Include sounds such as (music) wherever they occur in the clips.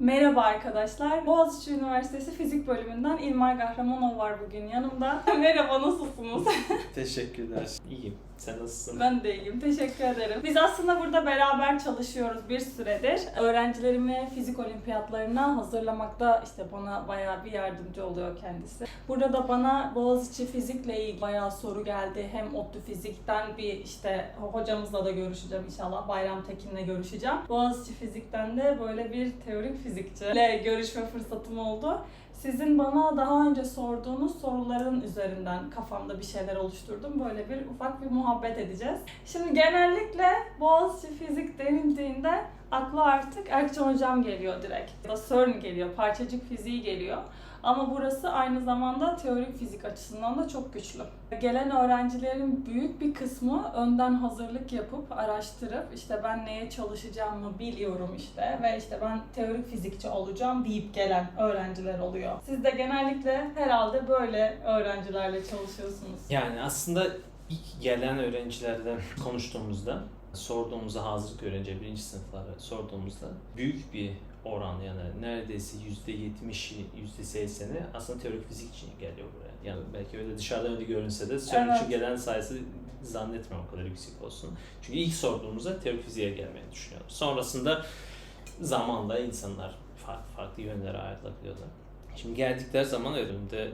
Merhaba arkadaşlar. Boğaziçi Üniversitesi Fizik Bölümünden İlmar Kahramanov var bugün yanımda. (laughs) Merhaba, nasılsınız? Teşekkürler. İyiyim. Sen nasılsın? ben de iyiyim, teşekkür ederim. Biz aslında burada beraber çalışıyoruz bir süredir. Öğrencilerimi fizik olimpiyatlarına hazırlamakta işte bana bayağı bir yardımcı oluyor kendisi. Burada da bana Boğaziçi Fizik'le ilgili bayağı soru geldi. Hem ODTÜ Fizik'ten bir işte hocamızla da görüşeceğim inşallah. Bayram Tekin'le görüşeceğim. Boğaziçi Fizik'ten de böyle bir teorik fizikçiyle görüşme fırsatım oldu. Sizin bana daha önce sorduğunuz soruların üzerinden kafamda bir şeyler oluşturdum. Böyle bir ufak bir muhabbet edeceğiz. Şimdi genellikle Boğaziçi Fizik denildiğinde akla artık Erkcan Hocam geliyor direkt. Ya da CERN geliyor, parçacık fiziği geliyor. Ama burası aynı zamanda teorik fizik açısından da çok güçlü. Gelen öğrencilerin büyük bir kısmı önden hazırlık yapıp, araştırıp işte ben neye çalışacağımı biliyorum işte ve işte ben teorik fizikçi olacağım deyip gelen öğrenciler oluyor. Siz de genellikle herhalde böyle öğrencilerle çalışıyorsunuz. Yani aslında ilk gelen öğrencilerden konuştuğumuzda, sorduğumuzda hazırlık öğrenci birinci sınıfları sorduğumuzda büyük bir oran yani neredeyse yüzde yetmişi, yüzde sekseni aslında teorik fizik için geliyor buraya. Yani belki öyle dışarıdan öyle görünse de CERN Evet. gelen sayısı zannetmiyorum o kadar yüksek olsun. Çünkü ilk sorduğumuzda teorik fiziğe gelmeyi düşünüyoruz. Sonrasında zamanla insanlar farklı farklı yönlere ayrılabiliyorlar. Şimdi geldikleri zaman önümde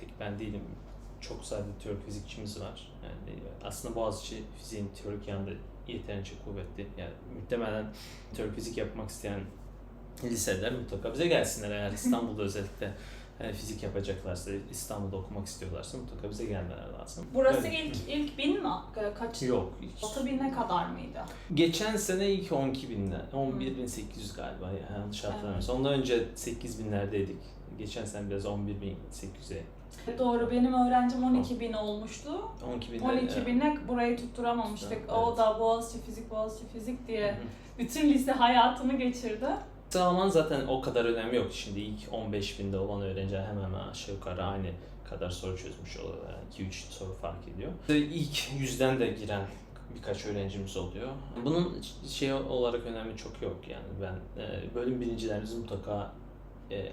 tek ben değilim. Çok sayıda teorik fizikçimiz var. Yani aslında Boğaziçi fiziğin teorik yanında yeterince kuvvetli. Yani muhtemelen teorik fizik yapmak isteyen liseler mutlaka bize gelsinler eğer İstanbul'da özellikle e, fizik yapacaklarsa, İstanbul'da okumak istiyorlarsa mutlaka bize gelmeler lazım. Burası Öyle. ilk ilk bin mi? Kaç? Yok. hiç. 6 bin ne kadar mıydı? Geçen sene ilk 12 binler, 11 bin 800 galiba yanlış hatırlamıyorsam. Ondan önce 8 binlerdeydik. Geçen sene biraz 11 bin 800'e. Doğru benim öğrencim 12 bin olmuştu. 12 bin 12 binle burayı tutturamamıştık. Evet. O da Boğaziçi Fizik, Boğaziçi Fizik diye bütün lise hayatını geçirdi. Sıralamanın zaten o kadar önemi yok. Şimdi ilk 15 binde olan öğrenciler hemen hemen aşağı yukarı aynı kadar soru çözmüş oluyorlar. Yani 2-3 soru fark ediyor. İlk yüzden de giren birkaç öğrencimiz oluyor. Bunun şey olarak önemi çok yok yani ben e, bölüm birincilerimiz mutlaka e,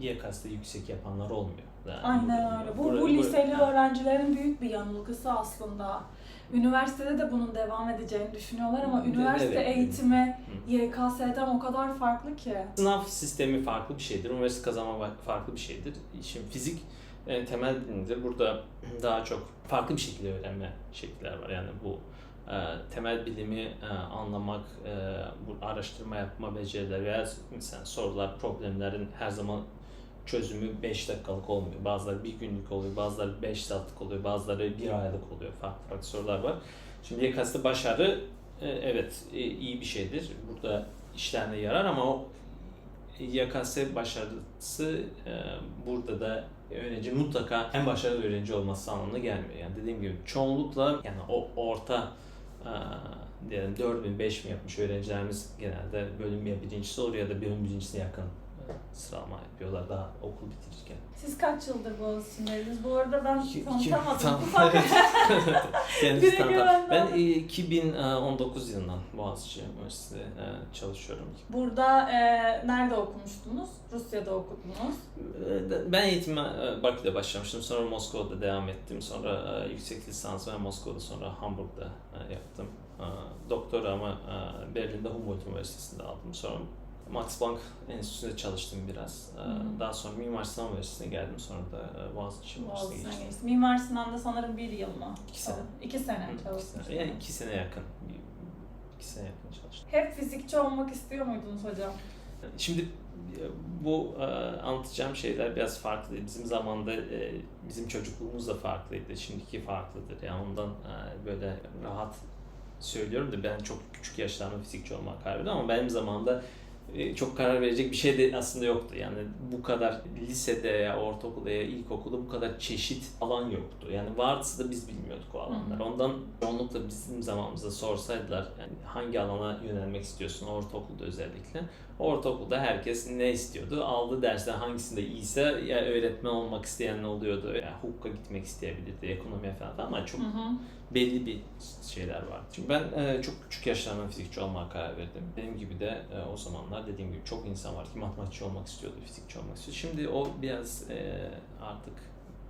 YKS'de yüksek yapanlar olmuyor. Yani Aynen öyle. Bu, bu bura- liseli öğrencilerin büyük bir yanılgısı aslında. Üniversitede de bunun devam edeceğini düşünüyorlar ama üniversite evet. eğitimi. YKS'den o kadar farklı ki. Sınav sistemi farklı bir şeydir. Üniversite kazanma farklı bir şeydir. Şimdi fizik e, temel bilimdir. Burada (clears throat) daha çok farklı bir şekilde öğrenme şekiller var. Yani bu e, temel bilimi e, anlamak, e, bu araştırma yapma becerileri veya mesela sorular, problemlerin her zaman çözümü 5 dakikalık olmuyor. Bazıları bir günlük oluyor, bazıları 5 saatlik oluyor, bazıları bir aylık oluyor. Farklı farklı sorular var. Şimdi YKS'de başarı e, evet e, iyi bir şeydir. Burada işlerine yarar ama o YKS başarısı e, burada da öğrenci mutlaka en başarılı öğrenci olması anlamına gelmiyor. Yani dediğim gibi çoğunlukla yani o orta diyelim 4 bin 5 bin yapmış öğrencilerimiz genelde bölüm ya birincisi olur ya da bölüm birincisine yakın sıralama yapıyorlar daha okul bitirirken. Siz kaç yıldır Boğaziçi'ndeydiniz? Bu arada ben İki- tanıtamadım. Tamam, Ufak- evet. (laughs) Kendisi öğrendim. Ben e, 2019 yılından Boğaziçi Üniversitesi'nde e, çalışıyorum. Burada e, nerede okumuştunuz? Rusya'da okudunuz. Ee, Ben eğitime e, Bakü'de başlamıştım. Sonra Moskova'da devam ettim. Sonra e, yüksek lisans ben Moskova'da sonra Hamburg'da e, yaptım. E, Doktoramı e, Berlin'de Humboldt Üniversitesi'nde aldım. Sonra Max Planck Enstitüsü'nde çalıştım biraz. E, Hı. Daha sonra Mimar Sinan Üniversitesi'ne geldim. Sonra da e, Boğaziçi Üniversitesi'ne geçtim. geçtiniz. Mimar Sinan'da sanırım bir yıl mı? İki sene. İki sene sene. Yani iki sene yakın. İki sene yakın çalıştım. Hep fizikçi olmak istiyor muydunuz hocam? Şimdi e, bu e, anlatacağım şeyler biraz farklı. Bizim zamanda bizim çocukluğumuz da farklıydı. Şimdiki farklıdır. Yani ondan böyle rahat söylüyorum da ben çok küçük yaşlarımda fizikçi olmak verdim ama benim zamanımda çok karar verecek bir şey de aslında yoktu. Yani bu kadar lisede ya ortaokulda ya ilkokulda bu kadar çeşit alan yoktu. Yani varsa da biz bilmiyorduk o alanlar. Ondan çoğunlukla bizim zamanımızda sorsaydılar yani hangi alana yönelmek istiyorsun ortaokulda özellikle. Ortaokulda herkes ne istiyordu? Aldığı dersler hangisinde iyiyse ya öğretmen olmak isteyen oluyordu. Ya hukuk'a gitmek isteyebilirdi, ekonomiye falan falan ama çok Hı hı. Belli bir şeyler var. Şimdi ben e, çok küçük yaşlarımda fizikçi olmaya karar verdim. Benim gibi de e, o zamanlar dediğim gibi çok insan var ki matematikçi olmak istiyordu, fizikçi olmak istiyordu. Şimdi o biraz e, artık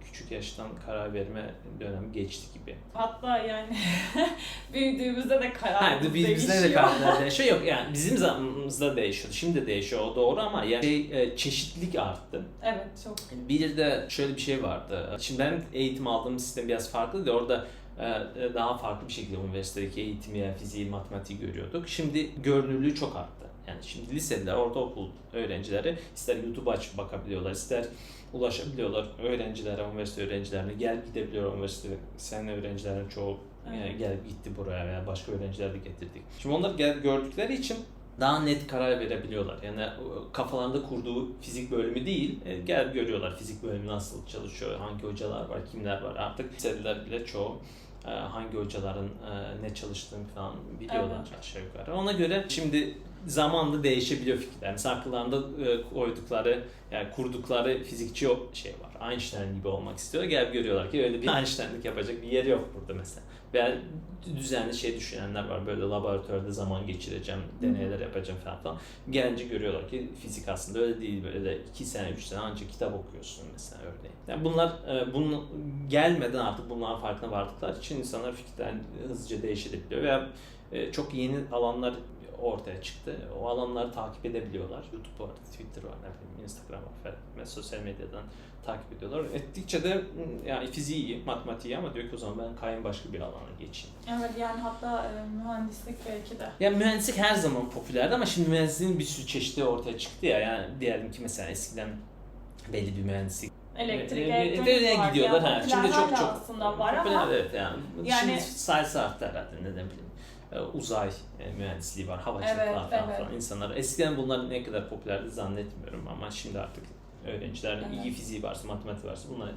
küçük yaştan karar verme dönemi geçti gibi. Hatta yani (laughs) büyüdüğümüzde de kararımız Ha, bizde de değişiyor. kararlar (laughs) değişiyor. Yok yani bizim zamanımızda değişiyordu. Şimdi de değişiyor o doğru ama yani şey, e, çeşitlilik arttı. Evet çok. Bir de şöyle bir şey vardı. Şimdi benim eğitim aldığım sistem biraz farklıydı. Orada daha farklı bir şekilde üniversitedeki eğitimi, fiziği, matematiği görüyorduk. Şimdi görünürlüğü çok arttı. Yani şimdi liseliler, ortaokul öğrencileri ister YouTube açıp bakabiliyorlar, ister ulaşabiliyorlar öğrencilere, üniversite öğrencilerine. Gel gidebiliyor üniversite, sen öğrencilerin çoğu Evet. yani gelip gitti buraya veya başka öğrenciler de getirdik. Şimdi onlar gel gördükleri için daha net karar verebiliyorlar. Yani o kafalarında kurduğu fizik bölümü değil, e, gel görüyorlar fizik bölümü nasıl çalışıyor, hangi hocalar var, kimler var. Artık liseliler bile çoğu e, hangi hocaların e, ne çalıştığını falan biliyorlar Evet. aşağı yukarı. Ona göre şimdi zamanla değişebiliyor fikirler. Mesela akıllarında e, koydukları, yani kurdukları fizikçi şey var. Einstein gibi olmak istiyor. Gel görüyorlar ki öyle bir Einstein'lık yapacak bir yer yok burada mesela. Veya düzenli şey düşünenler var. Böyle laboratuvarda zaman geçireceğim, deneyler yapacağım falan falan. Gelince görüyorlar ki fizik aslında öyle değil. Böyle de iki sene, üç sene ancak kitap okuyorsun mesela örneğin. Yani bunlar e, bunun gelmeden artık bunların farkına vardıkları için insanlar fikirler hızlıca değişebiliyor. Veya e, çok yeni alanlar ortaya çıktı. O alanları takip edebiliyorlar. YouTube var, Twitter var, ne bileyim, Instagram var falan. Sosyal medyadan takip ediyorlar. Ettikçe de hmm, yani fiziği iyi, matematiği iyi ama diyor ki o zaman ben kayın başka bir alana geçeyim. Evet yani hatta e, mühendislik belki de. Ya mühendislik her zaman popülerdi ama şimdi mühendisliğin bir sürü çeşidi ortaya çıktı ya. Yani diyelim ki mesela eskiden belli bir mühendislik Elektrik, e, e, nereye var. gidiyorlar Yani ha. Şimdi çok çok aslında var ama evet yani. Yani- Şimdi sayısı arttı herhalde ne bileyim. E, Uzay e, mühendisliği var, havacılık Evet, falan evet. falan. İnsanlar eskiden bunlar ne kadar popülerdi zannetmiyorum ama şimdi artık öğrencilerin Evet. iyi fiziği varsa, matematik varsa buna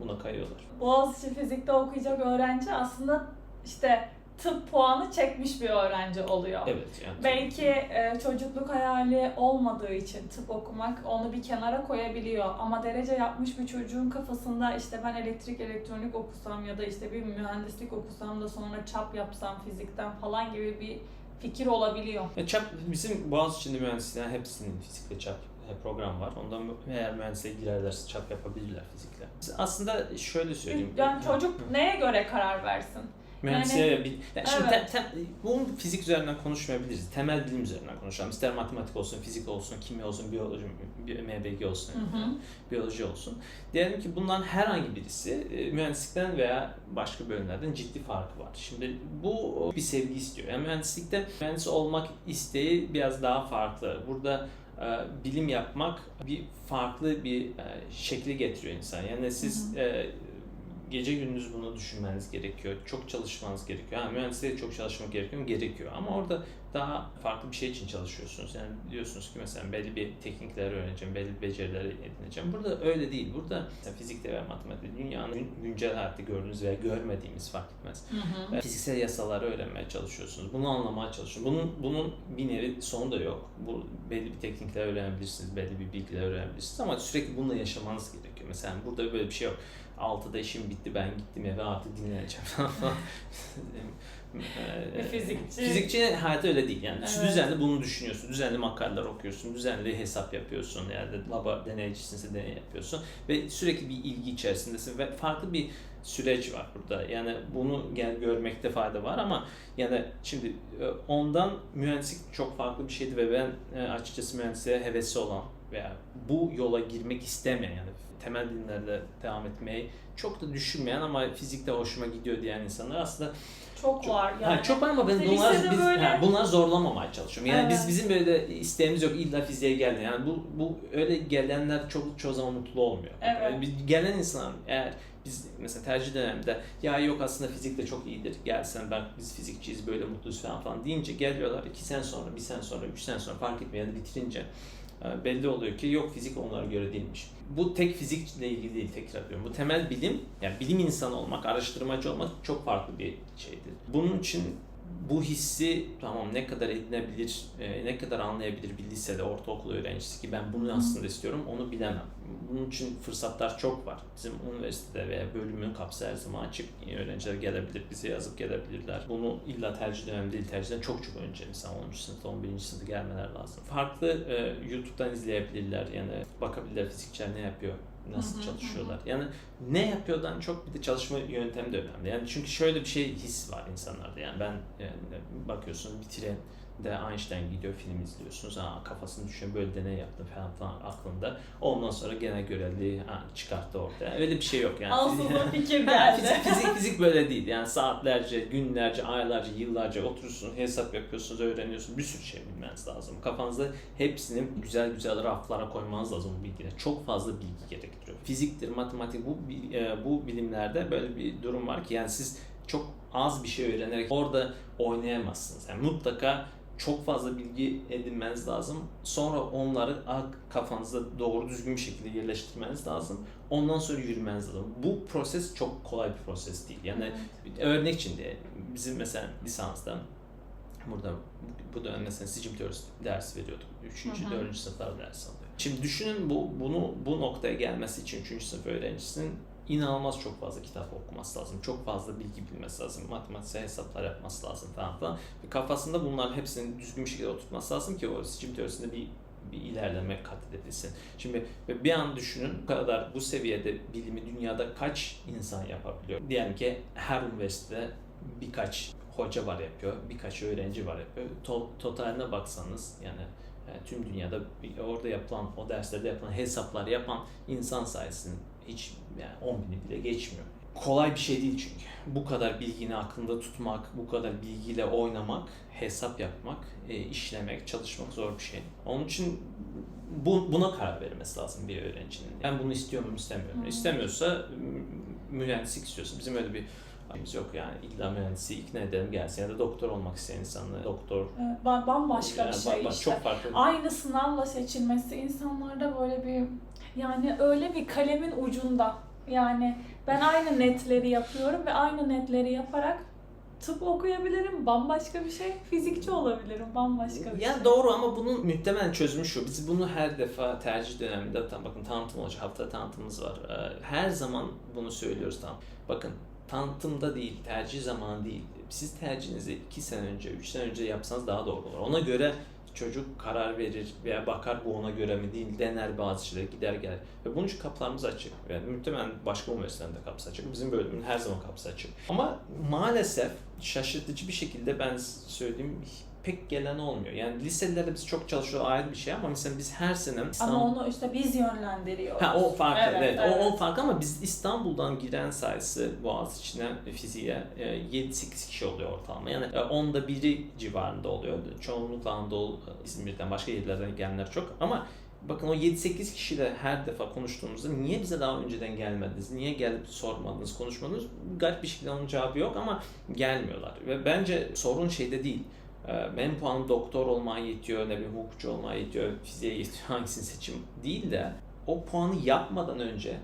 buna kayıyorlar. Boğaziçi Fizik'te okuyacak öğrenci aslında işte tıp puanı çekmiş bir öğrenci oluyor. Evet yani. Belki e, çocukluk hayali olmadığı için tıp okumak onu bir kenara koyabiliyor. Ama derece yapmış bir çocuğun kafasında işte ben elektrik elektronik okusam ya da işte bir mühendislik okusam da sonra çap yapsam fizikten falan gibi bir fikir olabiliyor. Ya çap bizim Boğaziçi'nde mühendisliklerin hepsinin fizikle çap e, program var. Ondan eğer mühendisliğe girerlerse çap yapabilirler fizikle. Aslında şöyle söyleyeyim. Yani çocuk neye göre karar versin? Mühendisliğe bir... Ya şimdi Evet. te, te, bunu fizik üzerinden konuşmayabiliriz. Temel bilim üzerinden konuşalım. İster matematik olsun, fizik olsun, kimya olsun, biyoloji, bi- MBG olsun, Hı hı. biyoloji olsun. Diyelim ki bundan herhangi birisi e, mühendislikten veya başka bölümlerden ciddi farkı var. Şimdi bu bir sevgi istiyor. Yani mühendislikte mühendis olmak isteği biraz daha farklı. Burada e, bilim yapmak bir farklı bir e, şekli getiriyor insan. Yani siz e, gece gündüz bunu düşünmeniz gerekiyor. Çok çalışmanız gerekiyor. Yani mühendisliğe çok çalışmak gerekiyor? Gerekiyor. Ama orada daha farklı bir şey için çalışıyorsunuz. Yani diyorsunuz ki mesela belli bir teknikler öğreneceğim, belli bir beceriler edineceğim. Burada öyle değil. Burada fizikte ve matematikte dünyanın gün- güncel hayatta gördüğünüz veya görmediğimiz fark etmez. Hı hı. Fiziksel yasaları öğrenmeye çalışıyorsunuz. Bunu anlamaya çalışıyorsunuz. Bunun bunun bir nevi sonu da yok. Bu belli bir teknikler öğrenebilirsiniz, belli bir bilgiler öğrenebilirsiniz ama sürekli bununla yaşamanız gerekiyor. Mesela burada böyle bir şey yok. 6'da işim bitti ben gittim eve artık dinleneceğim. (laughs) Bir fizikçi. Fizikçi hayatı öyle değil yani. Evet. Düzenli bunu düşünüyorsun, düzenli makaleler okuyorsun, düzenli hesap yapıyorsun. Yani laba deneycisinse deney yapıyorsun ve sürekli bir ilgi içerisindesin ve farklı bir süreç var burada. Yani bunu gel görmekte fayda var ama yani şimdi e, ondan mühendislik çok farklı bir şeydi ve ben e, açıkçası mühendisliğe hevesi olan veya bu yola girmek istemeyen yani temel bilimlerde devam etmeyi çok da düşünmeyen ama fizikte hoşuma gidiyor diyen insanlar aslında Çok, çok- var yani. Ha, çok var ama ben İşte bunlar biz böyle- ha, bunlar zorlamamaya çalışıyorum. Yani biz Evet. bizim böyle isteğimiz yok illa fiziğe geldi. Yani bu bu öyle gelenler çok çoğu zaman mutlu olmuyor. Evet. Yani biz- gelen insan eğer biz mesela tercih döneminde ya yok aslında fizik de çok iyidir. Gel sen bak biz fizikçiyiz böyle mutluyuz falan falan deyince geliyorlar iki sene sonra, bir sene sonra, üç sene sonra fark etmiyor. Yani bitirince belli oluyor ki yok fizik onlara göre değilmiş. Bu tek fizikle ilgili değil tekrar diyorum. Bu temel bilim, yani bilim insanı olmak, araştırmacı olmak çok farklı bir şeydir. Bunun için bu hissi tamam ne kadar edinebilir, e, ne kadar anlayabilir bir lisede, ortaokul öğrencisi ki ben bunu aslında istiyorum onu bilemem. Bunun için fırsatlar çok var. Bizim üniversitede veya bölümün kapısı her zaman açık. Öğrenciler gelebilir, bize yazıp gelebilirler. Bunu illa tercih dönemi değil, tercihten çok çok önce mesela 10. sınıfta, 11. sınıfta gelmeler lazım. Farklı e, YouTube'dan izleyebilirler yani bakabilirler fizikçiler ne yapıyor, nasıl çalışıyorlar. Yani ne yapıyordan çok bir de çalışma yöntemi de önemli. Yani çünkü şöyle bir şey his var insanlarda. Yani ben yani bakıyorsun bir tren de Einstein gidiyor film izliyorsunuz. Ha, kafasını düşüyor böyle deney yaptım falan falan aklında. Ondan sonra genel görevli ha, çıkarttı ortaya. Öyle bir şey yok yani. Ansızın fikir (laughs) geldi. fizik, fizik, fizik böyle değil. Yani saatlerce, günlerce, aylarca, yıllarca oturursun, hesap yapıyorsunuz, öğreniyorsunuz. Bir sürü şey bilmeniz lazım. Kafanızda hepsini güzel güzel raflara koymanız lazım bu bilgileri. Çok fazla bilgi gerektiriyor. Fiziktir, matematik bu e, bu bilimlerde böyle bir durum var ki yani siz çok az bir şey öğrenerek orada oynayamazsınız. Yani mutlaka çok fazla bilgi edinmeniz lazım. Sonra onları kafanızda doğru düzgün bir şekilde yerleştirmeniz lazım. Ondan sonra yürümeniz lazım. Bu proses çok kolay bir proses değil. Yani örnek için de bizim mesela lisansta burada bu dönem mesela sicim teorisi dersi veriyorduk. Üçüncü, Hı hı. dördüncü sınıflar ders alıyor. Şimdi düşünün bu bunu bu noktaya gelmesi için üçüncü sınıf öğrencisinin inanılmaz çok fazla kitap okuması lazım. Çok fazla bilgi bilmesi lazım. Matematiksel hesaplar yapması lazım falan falan. Ve kafasında bunların hepsini düzgün bir şekilde oturtması lazım ki o sicim teorisinde bir bir ilerleme kat edebilsin. Şimdi bir an düşünün bu kadar bu seviyede bilimi dünyada kaç insan yapabiliyor? Diyelim ki her üniversitede birkaç hoca var yapıyor, birkaç öğrenci var yapıyor. To- totaline baksanız yani e, tüm dünyada orada yapılan, o derslerde yapılan hesaplar yapan insan sayısının hiç yani 10 bini bile geçmiyor. Kolay bir şey değil çünkü. Bu kadar bilgini aklında tutmak, bu kadar bilgiyle oynamak, hesap yapmak, e, işlemek, çalışmak zor bir şey. Onun için bu, buna karar vermesi lazım bir öğrencinin. Ben bunu istiyor muyum, istemiyorum. Hı. İstemiyorsa mühendislik istiyorsun. Bizim öyle bir şeyimiz yok yani. İlla mühendisi ikna edelim gelsin ya da doktor olmak isteyen insanları doktor Evet, ba- Bambaşka yani bir şey bak- bak, işte. Çok farklı. Aynı sınavla seçilmesi insanlarda böyle bir yani öyle bir kalemin ucunda. Yani ben aynı netleri yapıyorum ve aynı netleri yaparak tıp okuyabilirim. Bambaşka bir şey. Fizikçi olabilirim. Bambaşka bir Ya şey. doğru ama bunun muhtemelen çözümü şu. Biz bunu her defa tercih döneminde tam bakın tanıtım olacak. Hafta tanıtımımız var. Ee, Her zaman bunu söylüyoruz tam. Bakın tanıtımda değil, tercih zamanı değil. Siz tercihinizi 2 sene önce, 3 sene önce yapsanız daha doğru olur. Ona göre çocuk karar verir veya bakar bu ona göre mi değil, dener bazı şeyleri, gider gelir. Ve bunun için kapılarımız açık. Yani muhtemelen başka üniversitelerin de kapısı açık. Bizim bölümün her zaman kapısı açık. Ama maalesef şaşırtıcı bir şekilde ben söyleyeyim pek gelen olmuyor. Yani liselerde biz çok çalışıyor ayrı bir şey ama mesela biz her sene İstanbul... Ama onu işte biz yönlendiriyoruz. Ha o farklı Evet, evet, evet. O, o farklı ama biz İstanbul'dan giren sayısı Boğaziçi'ne fiziğe e, 7-8 kişi oluyor ortalama. Yani e, onda biri civarında oluyor. Çoğunlukla Anadolu, İzmir'den başka yerlerden gelenler çok ama Bakın o 7-8 kişiyle her defa konuştuğumuzda niye bize daha önceden gelmediniz, niye gelip sormadınız, konuşmadınız? Garip bir şekilde onun cevabı yok ama gelmiyorlar. Ve bence sorun şeyde değil. Ee, Benim puanım doktor olmaya yetiyor, ne bileyim hukukçu olmaya yetiyor, fiziğe yetiyor, (laughs) hangisini seçim değil de o puanı yapmadan önce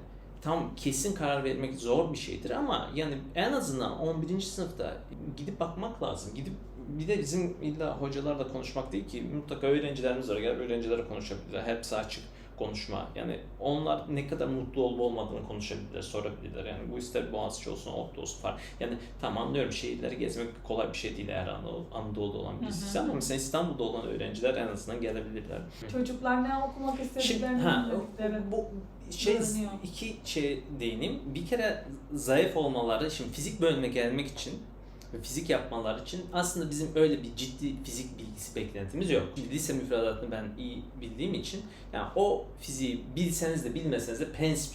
tam kesin karar vermek zor bir şeydir ama yani en azından 11. sınıfta gidip bakmak lazım. Gidip bir de bizim illa hocalarla konuşmak değil ki mutlaka öğrencilerimiz var. Gelip öğrencilere konuşabilirler. Hepsi açık konuşma. Yani onlar ne kadar mutlu olup olmadığını konuşabilirler, sorabilirler. Yani bu ister Boğaziçi olsun, ODTÜ olsun falan. Yani tam anlıyorum şehirleri gezmek kolay bir şey değil eğer Anadolu, Anadolu'da olan birisi ama mesela İstanbul'da olan öğrenciler en azından gelebilirler. Çocuklar ne okumak istediklerini ha, bildikleri. bu şey Görünüyor. iki şey değineyim. Bir kere zayıf olmaları, şimdi fizik bölümüne gelmek için ve fizik yapmaları için aslında bizim öyle bir ciddi fizik bilgisi beklentimiz yok. Şimdi lise müfredatını ben iyi bildiğim için yani o fiziği bilseniz de bilmeseniz de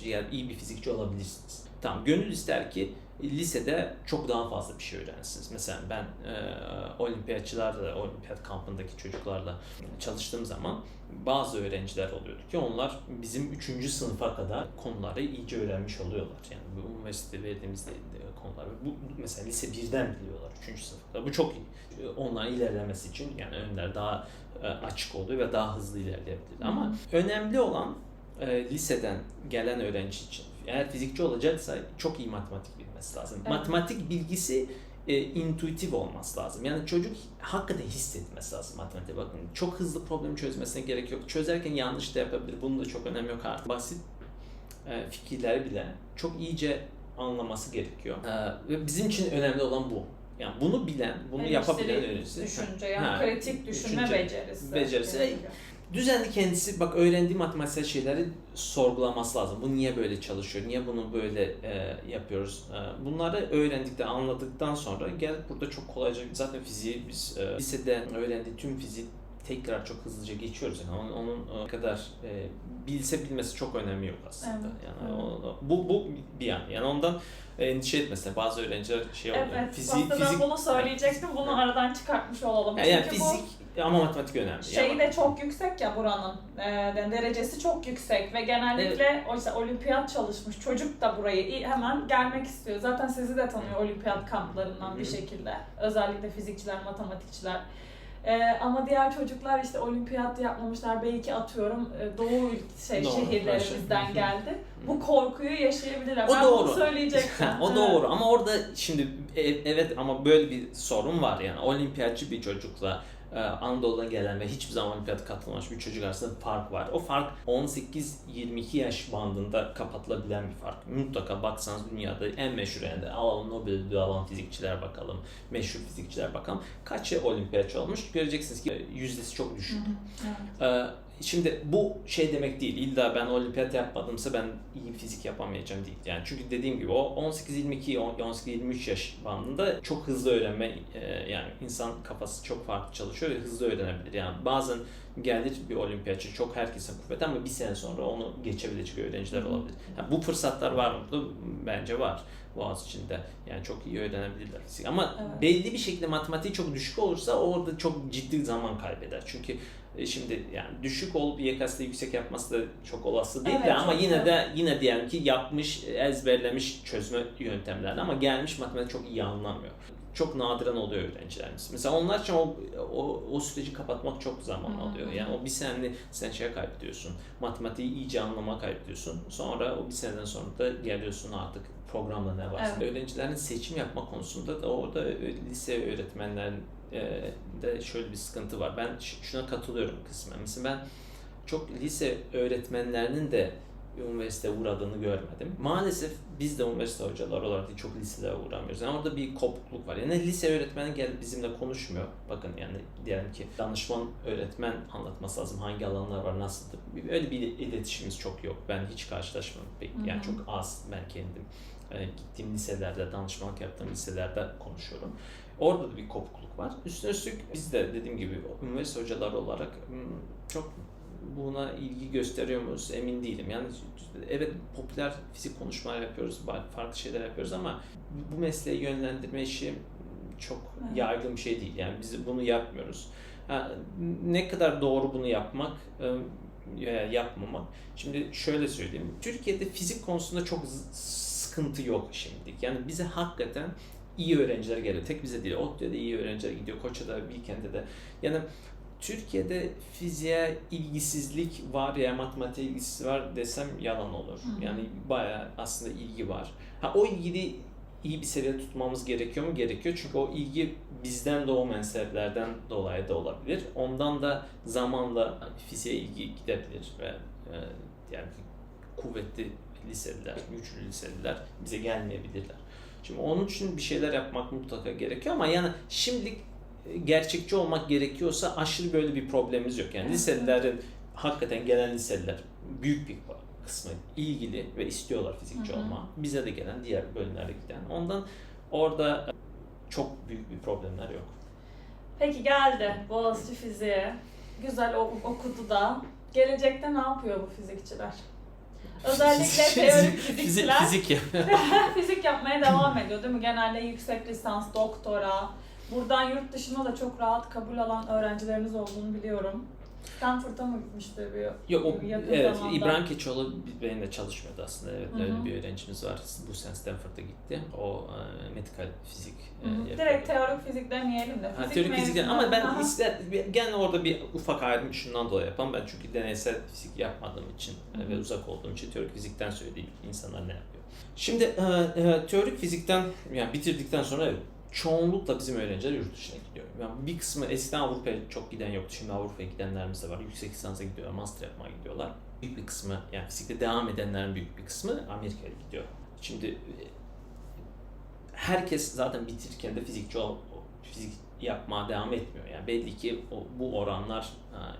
yani iyi bir fizikçi olabilirsiniz. Tamam gönül ister ki lisede çok daha fazla bir şey öğrensiniz. Mesela ben e, olimpiyatçılarla, olimpiyat kampındaki çocuklarla çalıştığım zaman bazı öğrenciler oluyordu ki onlar bizim 3. sınıfa kadar konuları iyice öğrenmiş oluyorlar. Yani bu üniversitede verdiğimiz konular. Bu mesela lise 1'den biliyorlar 3. sınıfta. Bu çok iyi. Onların ilerlemesi için yani önler daha e, açık oluyor ve daha hızlı ilerleyebilir. Ama önemli olan e, liseden gelen öğrenci için eğer fizikçi olacaksa çok iyi matematik bilmesi lazım. Evet. Matematik bilgisi e, intuitif olması lazım. Yani çocuk hakikaten hissetmesi lazım matematiğe bakın. Çok hızlı problem çözmesine gerek yok. Çözerken yanlış da yapabilir. Bunun da çok önemi yok artık. Basit e, fikirleri bile çok iyice anlaması gerekiyor. E, ve bizim için önemli olan bu. Yani bunu bilen, bunu yapabilen Eleştiri, öğrenci. Düşünce yani Ha, kritik düşünme düşünce, becerisi. becerisi gerekiyor. Düzenli kendisi bak öğrendiği matematiksel şeyleri sorgulaması lazım. Bu niye böyle çalışıyor? Niye bunu böyle e, yapıyoruz? E, bunları öğrendikten, anladıktan sonra gel burada çok kolayca zaten fiziği biz e, lisede öğrendiği tüm fiziği tekrar çok hızlıca geçiyoruz. Yani onun, onun e, kadar e, bilse bilmesi çok önemi yok aslında. Evet, Yani evet. o- bu bu bir yan. Yani ondan endişe etmesin. Bazı öğrenciler şey oluyor. Evet, fizik, fizik ben bunu söyleyecektim. Bunu Evet. aradan çıkartmış olalım. yani, yani Çünkü bu- fizik ama matematik önemli. Şeyi Yani- de çok yüksek ya buranın. Ee, derecesi çok yüksek ve genellikle o işte olimpiyat çalışmış çocuk da burayı hemen gelmek istiyor. Zaten sizi de tanıyor olimpiyat kamplarından bir şekilde. Özellikle fizikçiler, matematikçiler. Ee, ama diğer çocuklar işte olimpiyat yapmamışlar belki atıyorum e, doğu şey Doğru, şehirlerimizden hı. geldi. Bu korkuyu yaşayabilirler. O ben doğru. bunu söyleyecektim. (laughs) o Evet. doğru ama orada şimdi e- evet ama böyle bir sorun var yani olimpiyatçı bir çocukla e, Anadolu'dan gelen ve hiçbir zaman olimpiyata katılmamış bir çocuk arasında bir fark var. O fark 18-22 yaş bandında kapatılabilen bir fark. Mutlaka baksanız dünyada en meşhur yani alalım Nobel ödülü alan fizikçiler bakalım, meşhur fizikçiler bakalım. Kaçı olimpiyatçı olmuş? Göreceksiniz ki yüzdesi çok Hı düşük. hı, evet. Şimdi bu şey demek değil. İlla ben olimpiyat yapmadımsa ben iyi fizik yapamayacağım değil. Yani çünkü dediğim gibi o 18-22, 18-23 yaş bandında çok hızlı öğrenme e, yani insan kafası çok farklı çalışıyor ve hızlı öğrenebilir. Yani bazen gelir bir olimpiyatçı çok herkesin kuvveti ama bir sene sonra onu geçebilecek öğrenciler olabilir. Yani bu fırsatlar var mı? burada? Bence var. Boğaz içinde. Yani çok iyi öğrenebilirler fizik. Ama Evet. belli bir şekilde matematiği çok düşük olursa orada çok ciddi zaman kaybeder. Çünkü e, Şimdi yani düşük olup YKS'de yüksek yapması da çok olası değil de Evet, ama çok yine de yine diyelim ki yapmış, ezberlemiş çözme yöntemlerini ama gelmiş matematik çok iyi anlamıyor. Çok nadiren oluyor öğrencilerimiz. Mesela onlar için o, o, o süreci kapatmak çok zaman alıyor. Yani o bir seneni sen şeye kaybediyorsun. Matematiği iyice anlama kaybediyorsun. Sonra o bir seneden sonra da geliyorsun artık programda ne varsa. Evet. Öğrencilerin seçim yapma konusunda da orada lise öğretmenlerin e, de şöyle bir sıkıntı var. Ben şuna katılıyorum kısmen. Mesela ben çok lise öğretmenlerinin de üniversite uğradığını görmedim. Maalesef biz de üniversite hocaları olarak çok liselere uğramıyoruz. Yani orada bir kopukluk var. Yani lise öğretmeni gelip bizimle konuşmuyor. Bakın yani diyelim ki danışman öğretmen anlatması lazım. Hangi alanlar var, nasıldır. Öyle bir iletişimimiz çok yok. Ben hiç karşılaşmadım. Yani Hı hı. çok az ben kendim gittiğim liselerde, danışmanlık yaptığım liselerde konuşuyorum. Orada da bir kopukluk var. Üstüne üstlük biz de dediğim gibi üniversite hocaları olarak çok buna ilgi gösteriyor muyuz emin değilim. Yani evet popüler fizik konuşmalar yapıyoruz, farklı şeyler yapıyoruz ama bu mesleği yönlendirme işi çok Evet. yaygın bir şey değil. Yani biz bunu yapmıyoruz. Ha, ne kadar doğru bunu yapmak veya yapmamak. Şimdi şöyle söyleyeyim. Türkiye'de fizik konusunda çok sıkıntı yok şimdilik. Yani bize hakikaten iyi öğrenciler geliyor. Tek bize değil. ODTÜ'de iyi öğrenciler gidiyor. Koça'da, Bilkent'te de. Yani Türkiye'de fiziğe ilgisizlik var ya matematiğe ilgisizlik var desem yalan olur. Hı. Yani bayağı aslında ilgi var. Ha o ilgili iyi bir seviyede tutmamız gerekiyor mu? Gerekiyor. Çünkü o ilgi bizden doğmayan sebeplerden dolayı da olabilir. Ondan da zamanla fiziğe ilgi gidebilir ve e, yani kuvvetli liseliler, güçlü liseliler bize gelmeyebilirler. Şimdi onun için bir şeyler yapmak mutlaka gerekiyor ama yani şimdilik gerçekçi olmak gerekiyorsa aşırı böyle bir problemimiz yok. Yani liselilerin hakikaten gelen liseliler büyük bir kısmı ilgili ve istiyorlar fizikçi olma. Bize de gelen diğer bölümlere giden. Ondan orada çok büyük bir problemler yok. Peki geldi Boğaziçi fiziğe. Güzel okudu da. Gelecekte ne yapıyor bu fizikçiler? Özellikle teorik fizikçiler Fizik, fizik ya. (laughs) fizik yapmaya devam ediyor değil mi? Genelde yüksek lisans, doktora. Buradan yurt dışına da çok rahat kabul alan öğrencileriniz olduğunu biliyorum. Stanford'a mı gitmişti bir Yok o yakın evet zamanda? İbrahim Keçoğlu benimle çalışmıyordu aslında. Evet Hı hı. öyle bir öğrencimiz var. Bu sene Stanford'a gitti. O e, medikal fizik e, yapıyordu. Direkt teorik fizik demeyelim de. Ha, Fizik teorik fizik ama ben ister gene orada bir ufak ayrım şundan dolayı yapamam. Ben çünkü deneysel fizik yapmadığım için Hı e, hı. ve uzak olduğum için teorik fizikten söyleyeyim insanlar ne yapıyor. Şimdi e, e, teorik fizikten yani bitirdikten sonra çoğunlukla bizim öğrenciler yurt dışına gidiyor. Yani bir kısmı eskiden Avrupa'ya çok giden yoktu. Şimdi Avrupa'ya gidenlerimiz de var. Yüksek lisansa gidiyorlar, master yapmaya gidiyorlar. Büyük bir kısmı, yani fizikte devam edenlerin büyük bir kısmı Amerika'ya gidiyor. Şimdi e, herkes zaten bitirirken de fizikçi ol, fizik yapmaya devam etmiyor. Yani belli ki o, bu oranlar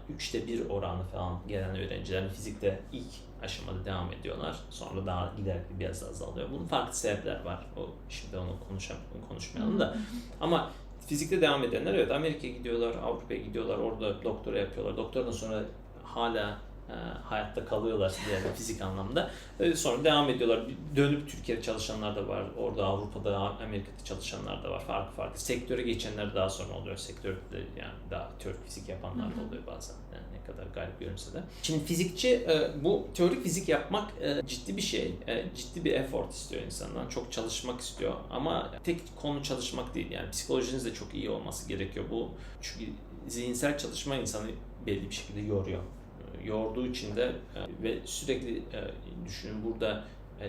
üçte bir oranı falan gelen öğrencilerin fizikte ilk aşamada devam ediyorlar. Sonra daha giderek biraz azalıyor. Bunun farklı sebepler var. O şimdi onu konuşam konuşmayalım da. Ama fizikte devam edenler evet Amerika'ya gidiyorlar, Avrupa'ya gidiyorlar, orada doktora yapıyorlar. Doktordan sonra hala e, hayatta kalıyorlar yani fizik anlamda. E, sonra devam ediyorlar. Dönüp Türkiye'de çalışanlar da var. Orada Avrupa'da, Amerika'da çalışanlar da var. Farklı farklı. Sektöre geçenler daha sonra oluyor. Sektörde yani daha teorik fizik yapanlar da oluyor bazen. Yani kadar garip görünse de. Şimdi fizikçi e, bu teorik fizik yapmak e, ciddi bir şey. E, ciddi bir effort istiyor insandan. Çok çalışmak istiyor. Ama tek konu çalışmak değil. Yani psikolojiniz de çok iyi olması gerekiyor. Bu çünkü zihinsel çalışma insanı belli bir şekilde yoruyor yorduğu için de ve sürekli düşünün burada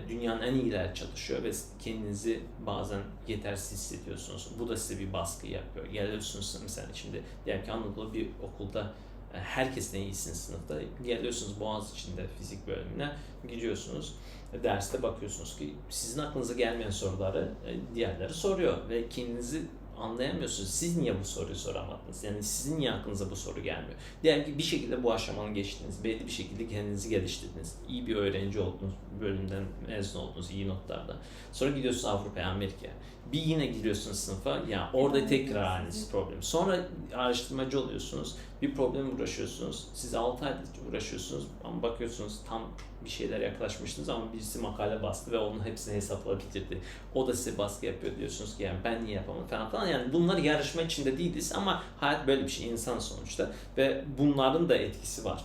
dünyanın en iyiler çalışıyor ve kendinizi bazen yetersiz hissediyorsunuz. Bu da size bir baskı yapıyor. Geliyorsunuz mesela şimdi diyelim ki Anadolu bir okulda herkesten iyisin sınıfta. Geliyorsunuz Boğaz içinde fizik bölümüne gidiyorsunuz. Derste bakıyorsunuz ki sizin aklınıza gelmeyen soruları diğerleri soruyor ve kendinizi anlayamıyorsunuz. Siz niye bu soruyu soramadınız? Yani sizin niye aklınıza bu soru gelmiyor? Diyelim ki bir şekilde bu aşamanı geçtiniz. Belli bir şekilde kendinizi geliştirdiniz. İyi bir öğrenci oldunuz. Bölümden mezun oldunuz iyi notlarda. Sonra gidiyorsunuz Avrupa'ya, Amerika'ya. Bir yine giriyorsunuz sınıfa. Ya orada tekrar aynı problem. Sonra araştırmacı oluyorsunuz. Bir problem uğraşıyorsunuz. Siz 6 ay uğraşıyorsunuz ama bakıyorsunuz tam bir şeyler yaklaşmıştınız ama birisi makale bastı ve onun hepsini hesapla bitirdi. O da size baskı yapıyor diyorsunuz ki yani ben niye yapamadım falan falan. Yani bunlar yarışma içinde değiliz ama hayat böyle bir şey insan sonuçta ve bunların da etkisi var.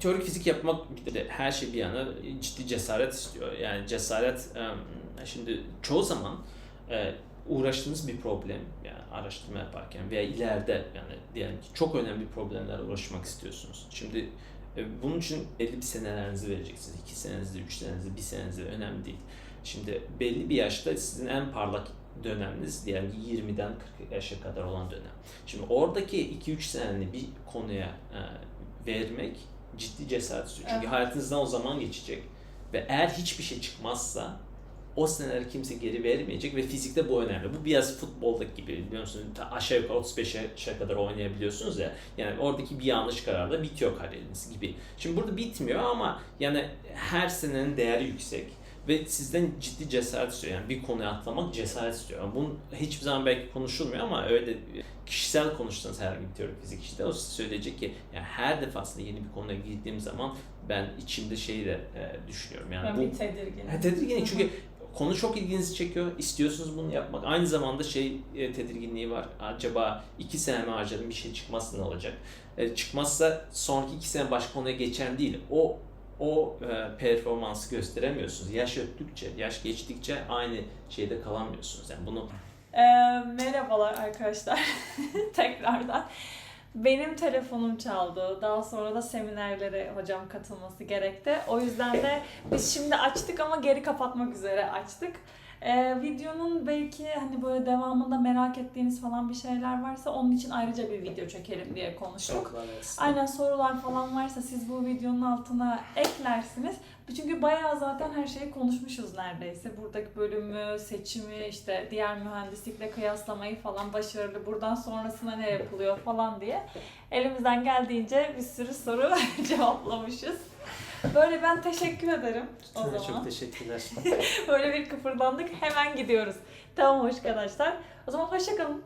Teorik fizik yapmak her şey bir yana ciddi cesaret istiyor. Yani cesaret şimdi çoğu zaman uğraştığınız bir problem yani araştırma yaparken veya ileride yani diyelim ki çok önemli problemlerle uğraşmak istiyorsunuz. Şimdi e, bunun için belli bir senelerinizi vereceksiniz. 2 senenizi, 3 senenizi, 1 senenizi önemli değil. Şimdi belli bir yaşta sizin en parlak döneminiz diyelim ki 20'den 40 yaşa kadar olan dönem. Şimdi oradaki 2-3 seneni bir konuya e, vermek ciddi cesaret istiyor. Çünkü Evet. hayatınızdan o zaman geçecek. Ve eğer hiçbir şey çıkmazsa o seneleri kimse geri vermeyecek ve fizikte bu önemli. Bu biraz futboldaki gibi biliyor musun? Ta aşağı yukarı 35'e yaşa kadar oynayabiliyorsunuz ya. Yani oradaki bir yanlış kararla bitiyor kariyeriniz gibi. Şimdi burada bitmiyor ama yani her senenin değeri yüksek ve sizden ciddi cesaret istiyor. Yani bir konuya atlamak cesaret istiyor. Yani bunun hiçbir zaman belki konuşulmuyor ama öyle kişisel konuşsanız herhangi bir teorik fizik işte o size söyleyecek ki yani her defasında yeni bir konuya girdiğim zaman ben içimde şeyi de e, düşünüyorum. Yani Ben bu bir tedirginim. Ha, tedirgin çünkü konu çok ilginizi çekiyor. istiyorsunuz bunu yapmak. Aynı zamanda şey e, tedirginliği var. Acaba iki sene mi harcadım bir şey çıkmazsa ne olacak? E, çıkmazsa sonraki iki sene başka konuya geçer değil. O o e, performansı gösteremiyorsunuz. Yaş öttükçe, yaş geçtikçe aynı şeyde kalamıyorsunuz. Yani bunu Ee, merhabalar arkadaşlar. (laughs) Tekrardan. Benim telefonum çaldı. Daha sonra da seminerlere hocam katılması gerekti. O yüzden de biz şimdi açtık ama geri kapatmak üzere açtık. Ee, videonun belki hani böyle devamında merak ettiğiniz falan bir şeyler varsa onun için ayrıca bir video çekelim diye konuştuk. Aynen sorular falan varsa siz bu videonun altına eklersiniz. Çünkü bayağı zaten her şeyi konuşmuşuz neredeyse. Buradaki bölümü, seçimi, işte diğer mühendislikle kıyaslamayı falan başarılı. Buradan sonrasına ne yapılıyor falan diye. Elimizden geldiğince bir sürü soru (laughs) cevaplamışız. Böyle ben teşekkür ederim o zaman. çok teşekkürler. (laughs) Böyle bir kıpırdandık hemen gidiyoruz. Tamam arkadaşlar. O zaman hoşçakalın.